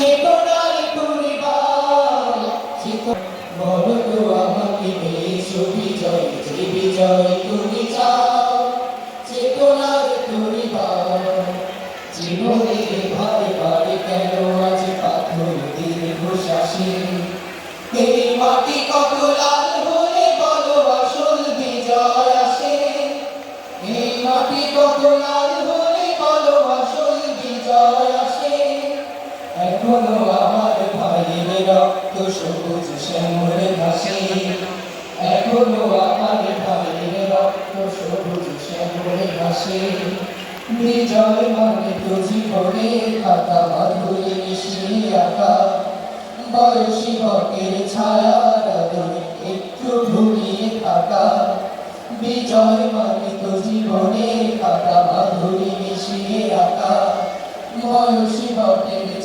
চেতনার পরিবার বলো তো আমাকে বিজয়, যে বিজয় তুমি চাও। চেতনার পরিবার জীবনে ভারে ভারে কেন? আজ পাথর দীর্ঘ শ্বাসে এই মাটি কত লাল হলে বিজয় আসে? এই মাটি কত লাল হলে বলো আসল বিজয় এখনও আমার ভাইয়ের রক্ত সবুজ শ্যামল ঘাসে এখনও আমার ভাইয়ের রক্ত সবুজ শ্যামল ঘাসে বিজয় মানে তো জীবনে খাতা মাধুরী মিশিয়ে আঁকা। বয়সী বটের ছায়া একটু ঘুরিয়ে থাকা বিজয় মানে তো জীবনে খাতা মাধুরী মিশিয়ে আঁকা বয়সী বটের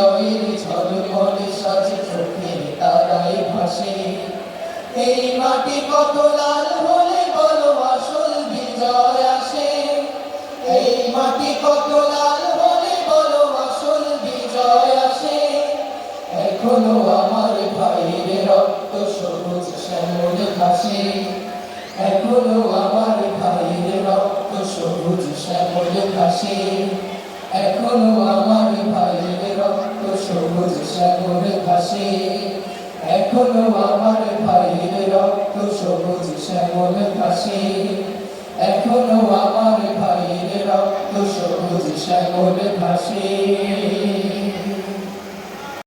বিজয়ের ঝলমলে সাজে চোখের তারায় ভাসে। এই মাটি কত লাল হলে বলো আসল বিজয় আসে। এই মাটি কত লাল হলে বলো আসল বিজয় আসে। এখনও আমার ভাইয়ের রক্ত সবুজ শ্যামল ঘাসে। এখনও আমার ভাইয়ের রক্ত সবুজ শ্যামল ঘাসে। এখনও এখনও আমার ভাইয়ের রক্ত সবুজ শ্যামল ঘাসে এখনও আমার ভাইয়ের রক্ত সবুজ শ্যামল ঘাসে।